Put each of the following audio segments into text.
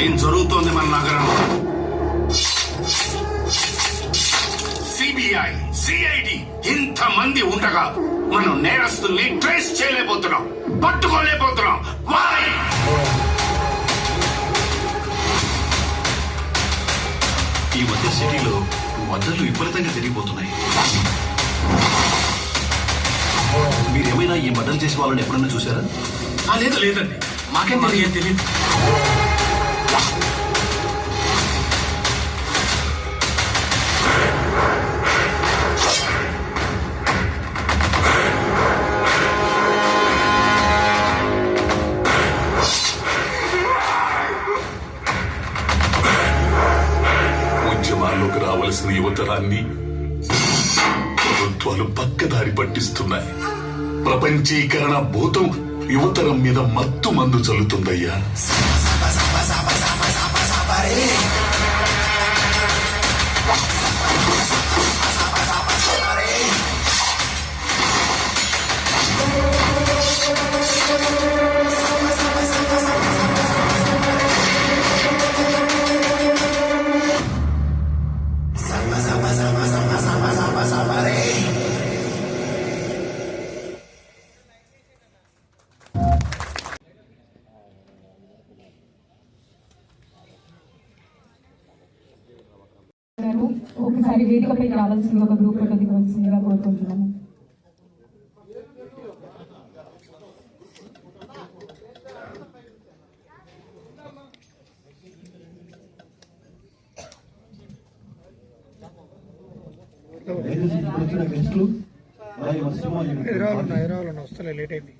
ఏం జరుగుతోంది మన నగరంలో? సిబిఐ సిఐడి ఇంతమంది ఉండగా మనం నేరస్తుల్ని ట్రేస్ చేయలేకపోతున్నాం పట్టుకోలేకపోతున్నాం. Why? ఈ మధ్య సిటీలో వద్దలు విపరీతంగా తిరిగిపోతున్నాయి. మీరేమైనా ఈ మద్దలు చేసే వాళ్ళని ఎప్పుడన్నా చూసారా? ఆ, లేదు లేదండి. మాకేం తెలియదు తెలియదు ప్రభుత్వాలు పక్కదారి పట్టిస్తున్నాయి. ప్రపంచీకరణ భూతం యువతరం మీద మత్తు మందు చల్లుతుందయ్యా. ఒకసారి వేదికపై రావాల్సింది ఒక గ్రూప్ ఫోటో దిగవలసిందిగా ఎదురావాలన్నా ఎదురావాలన్నా వస్తలే లేట్ అయింది.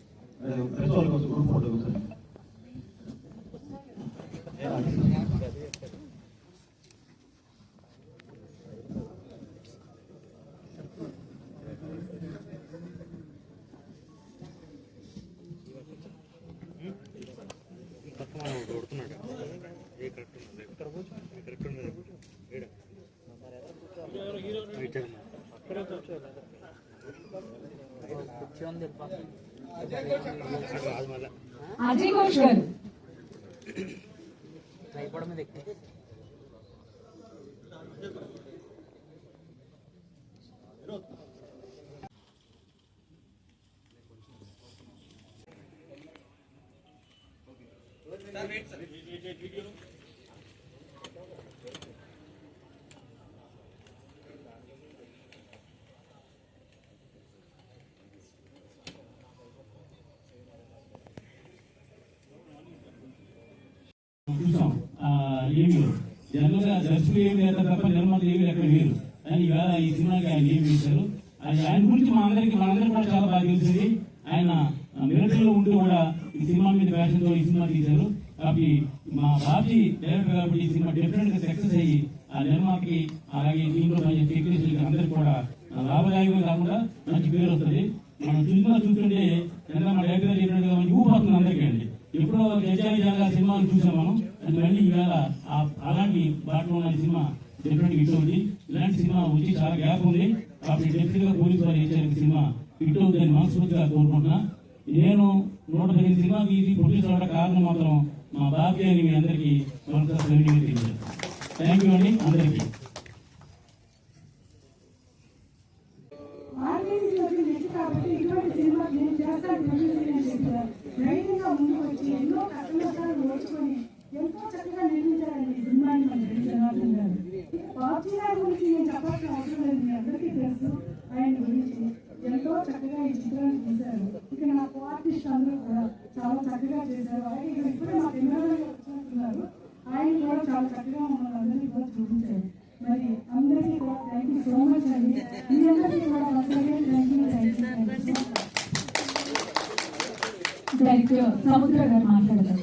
आजी घोषकर ट्राइपॉड में देखते हैं। सर वेट सर చూసాం. ఆ ఏమీలో జనరల్గా దర్శకులు ఏమి లేదా తప్ప నిర్మాత ఏమి ఎక్కడ లేరు కానీ ఈవేళ ఈ సినిమాకి ఆయన ఏమి వేశారు అది ఆయన గురించి మా అందరికి మనందరికీ కూడా చాలా బాగా తెలిసింది ఆయన మిరటల్లో ఉంటూ కూడా ఈ సినిమా మీద ప్యాషన్తో ఈ సినిమా తీశారు. కాబట్టి మా బాబీ డైరెక్టర్ కాబట్టి ఈ సినిమా డెఫినెట్గా సక్సెస్ అయ్యి ఆ నిర్మాతకి అలాగే దీంట్లో పనిచేసే టెక్నీషియన్ అందరికి కూడా లాభదాయకమే కాకుండా మంచి పేరు వస్తుంది. మనం సినిమా చూస్తుంటే ఎంత మన డైరెక్టర్ చెప్పినట్టుగా మంచి ఊపొస్తుంది అందరికీ అండి. ఇప్పుడు జడ్జాని జాగా సినిమాలు చూసాం మనం. అది మళ్ళీ ఈవేళ అలాంటి బాటలో ఉన్న సినిమా డెఫినెట్ హిట్ అవుతుంది. ఇలాంటి సినిమా వచ్చి చాలా గ్యాప్ ఉంది. కాబట్టి డెఫినెట్గా పోలీసు వారు ఇచ్చారు సినిమా హిట్ అవుతుందని మనస్ఫూర్తిగా కోరుకుంటున్నా. నేను నూట పదిహేను సినిమా తీసి ప్రొడ్యూస్ అవ్వడం కారణం మాత్రం మా బాబీ అని మీ అందరికీ థ్యాంక్ యూ అండి. అందరికీ. కాబట్టి ఇటువంటి సినిమా నేను చేస్తాను ముందుకు వచ్చి ఎన్నో ఓర్చుకొని ఎంతో చక్కగా నిర్మించారండి సినిమాని మన జనార్దన్ గారు బాబ్జీ గారి గురించి నేను చెప్పాల్సిన అవసరం లేదు మీ అందరికీ తెలుసు ఆయన గురించి ఎంతో చక్కగా ఈ చిత్రాన్ని తీశారు ఇక నా ఆర్టిస్ట్ అందరూ కూడా చాలా చక్కగా చేశారు అలాగే ఇక్కడ ఇప్పుడే మా వచ్చినట్టున్నారు ఆయన కూడా చాలా చక్కగా మమ్మల్ని అందరికీ కూడా చూపించారు మరి అందరికీ కూడా థ్యాంక్ యూ సో మచ్ అండి మీ అందరికీ కూడా thank you thank you director Samudra గారు మాట్లాడతారు.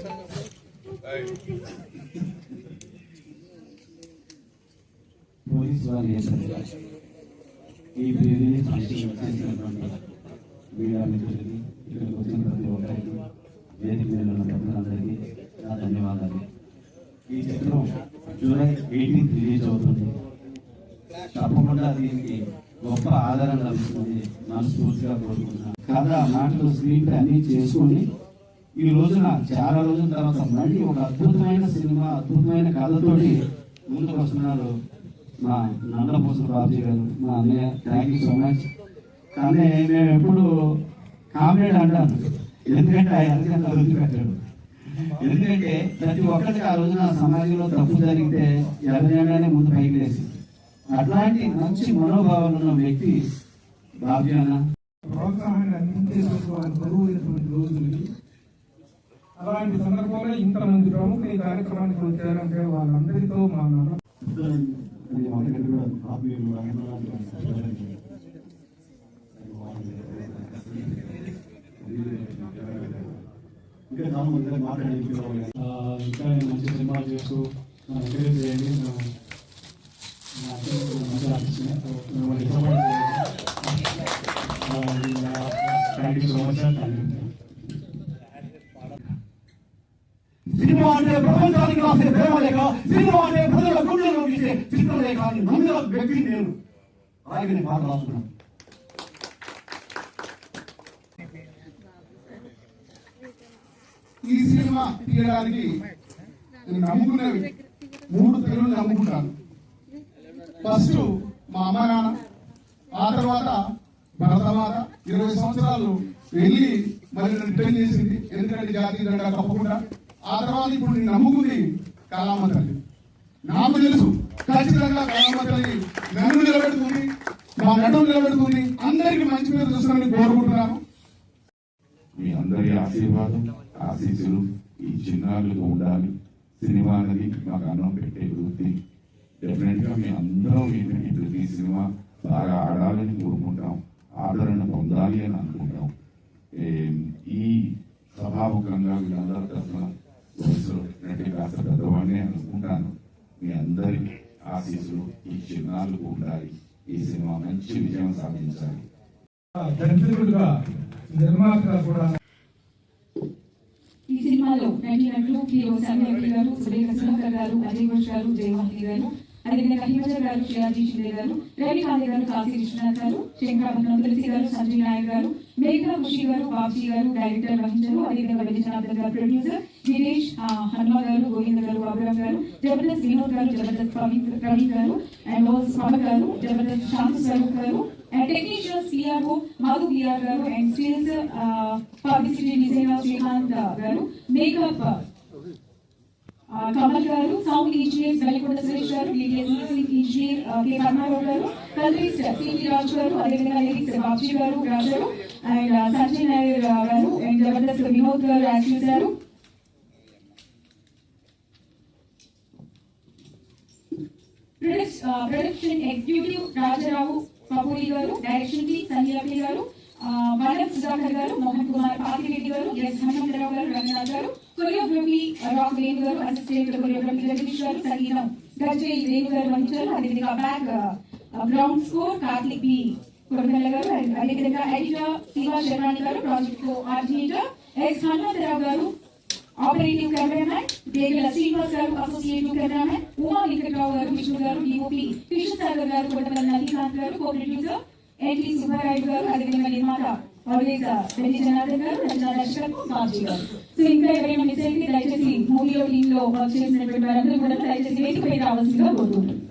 పోలీస్ వారు ఈ ప్రివిలేజ్ ఫంక్షన్ చేసినటువంటి మీడియా మిత్రులకి ఇక్కడికి వచ్చిన ప్రతి ఒక్కరికి వేదిక మీద ఉన్న ప్రజలందరికీ నా ధన్యవాదాలు. ఈ చిత్రం జూలై ఎయిటీన్త్ రిలీజ్ అవుతుంది. తప్పకుండా దీనికి గొప్ప ఆదరణ లభిస్తుంది. మనస్ఫూర్తిగా కోరుకుంటున్నాను. కథ మాటలు స్క్రీన్ అన్ని చేసుకొని ఈ రోజున చాలా రోజుల తర్వాత మళ్ళీ ఒక అద్భుతమైన సినిమా అద్భుతమైన కథతోటి ముందుకు వస్తున్నారు మా నందపూస బాబుజీ గారు మా అన్నయ్య. థ్యాంక్ యూ సో మచ్ కానీ మేము ఎప్పుడు కామ్రేడ్ అంటాను ఎందుకంటే ఆయన అందుకని వదిలిపెట్టాడు ఎందుకంటే ప్రతి ఒక్కరికి ఆ రోజున సమాజంలో తప్పు జరిగితే ఎవరినైనా ముందు పైకి లేసి. అట్లాంటి మంచి మనోభావాలు ఉన్న వ్యక్తి బాబుజీ అన్న. ప్రోత్సాహాన్ని అందించేటువంటి రోజులు ఇలాంటి అలాంటి సందర్భంలో ఇంతమంది ప్రముఖులు ఈ కార్యక్రమానికి వచ్చారంటే వాళ్ళందరితో మా నాన్న ఇంకా చాలా మంది దగ్గర ఇంకా మంచి సినిమాలు చేస్తూ చేయండి మేము నా అత్యంత మంచి ఆర్టిస్ట్ మిమ్మల్ని ఇష్టపడి thank you so much sir thank you cinema అంటే ప్రపంచానికి రాసే ప్రేమ లేక సినిమా అంటే ప్రజల చిత్రమే కానీ నమ్మిన వ్యక్తి నేను. అలాగే నేను పాట రాస్తున్నాను ఈ సినిమా తీయడానికి నేను నమ్ముకున్నవి మూడు తెలుగులు నమ్ముకుంటాను. ఫస్ట్ మా అమ్మ నాన్న ఆ తర్వాత భరతమాత ఇరవై సంవత్సరాలు వెళ్ళి మరి రిటర్న్ చేసింది. ఎందుకంటే జాతీయ జెండా తప్పకుండా. ఆ తర్వాత ఇప్పుడు నేను నమ్ముకుంది కళామ తల్లి నాకు తెలుసు. ఖచ్చితంగా నన్ను నిలబెడుతుంది. మా నిలబెడుతుంది. అందరికీ మంచి పేరు చూస్తానని కోరుకుంటున్నాను. మీ అందరి ఆశీర్వాదం ఆశీస్సులు ఈ చిన్నారులకు ఉండాలి. సినిమా అనేది మాకు అన్నం పెట్టే వృత్తి. డెఫినెట్గా మీ అందరం ఏంటంటే ప్రతి సినిమా బాగా ఆడాలని కోరుకుంటాం. ఆదరణ పొందాలి అని అనుకుంటాం. ఏం, ఈ సభాముఖంగా వీళ్ళందరి తరఫున వయసులో నటి కాస్త పెద్దవాడిని అనుకుంటాను. మీ అందరి ఆశీస్సులు ఈ చిన్నారులకు ఉండాలి ఈ సినిమా మంచి విజయం సాధించాలి. ఈ సినిమాలో నటినట్లు హీరో సమయ గారు సురేఖ సునకర్ గారు అజయ్ ఘోష్ గారు జయమోహన్ గారు అదేవిధంగా హిమజ గారు శ్రేయాజీ షిండే గారు రవి కాంతి గారు కాశీ విశ్వనాథ్ గారు శంకరాభరణం తులసి గారు సంజయ్ నాయక్ గారు మేఘా ఖుషి గారు బాబ్జీ గారు డైరెక్టర్ వహించారు అదేవిధంగా విజయనాథ్ గారు ప్రొడ్యూసర్ దినేష్ ఆ, హనుమ గారు గోవింద్ గారు బాబురామ్ గారు జబర్దస్త్ వినోద్ గారు జబర్దస్త్ ప్రవీణ్ ప్రవీణ్ గారు అండ్ స్వామి గారు Jabardasth Shanti Swaroop garu and technician CRO Madhu BR garu and stills publicity designer Srikanth garu makeup Kamal garu sound engineer Velikonda Suresh garu DTS engineer uh, K Karnarao garu colourist CV రాజు గారు అదేవిధంగా lyrics Babji గారు రాజు and Sanjay Nair గారు and Jabardasth Vinod గారు act చేశారు. Production executive Rajarao కపూరి గారు direction team Sanjay గారు ఆ, సుధాకర్ గారు మోహన్ కుమార్ పాతిరెడ్డి గారు ఎస్ హనుమంతరావు గారు రంగనాథ్ గారు కొరియోగ్రఫీ రాక్ వేణు గారు అసిస్టెంట్ కొరియోగ్రఫీ జగదీష్ గారు సంగీతం గజ్జే వేణు గారు వహించారు అదేవిధంగా background score Karthik B Koramalla garu and అదేవిధంగా ఎడిటర్ శివ శర్వాణి గారు ప్రాజెక్ట్ కోఆర్డినేటర్ ఎస్ హనుమంతరావు గారు ఆపరేటివ్ కెమెరామెన్ దేగుల శ్రీనివాస్ గారు అసోసియేటివ్ కెమెరామెన్ ఉమా వెంకట్రావు గారు విష్ణు గారు డిఓపి కృష్ణసాగర్ గారు కొట్టమల్ల నదీకాంత్ గారు కో ప్రొడ్యూసర్ ఎన్టీ సుబ్బారాయుడు గారు అదేవిధంగా నిర్మాత ఆల్వేస్ వెల్లి జనార్దన్ గారు రచనా దర్శకత్వం బాబ్జీ గారు సో ఇంకా ఎవరైనా మిస్ అయితే దయచేసి మూవీలో టీమ్లో వర్క్ చేసినటువంటి వారందరూ కూడా దయచేసి వేదికపై రావాల్సిందిగా కోరుకుంటున్నాను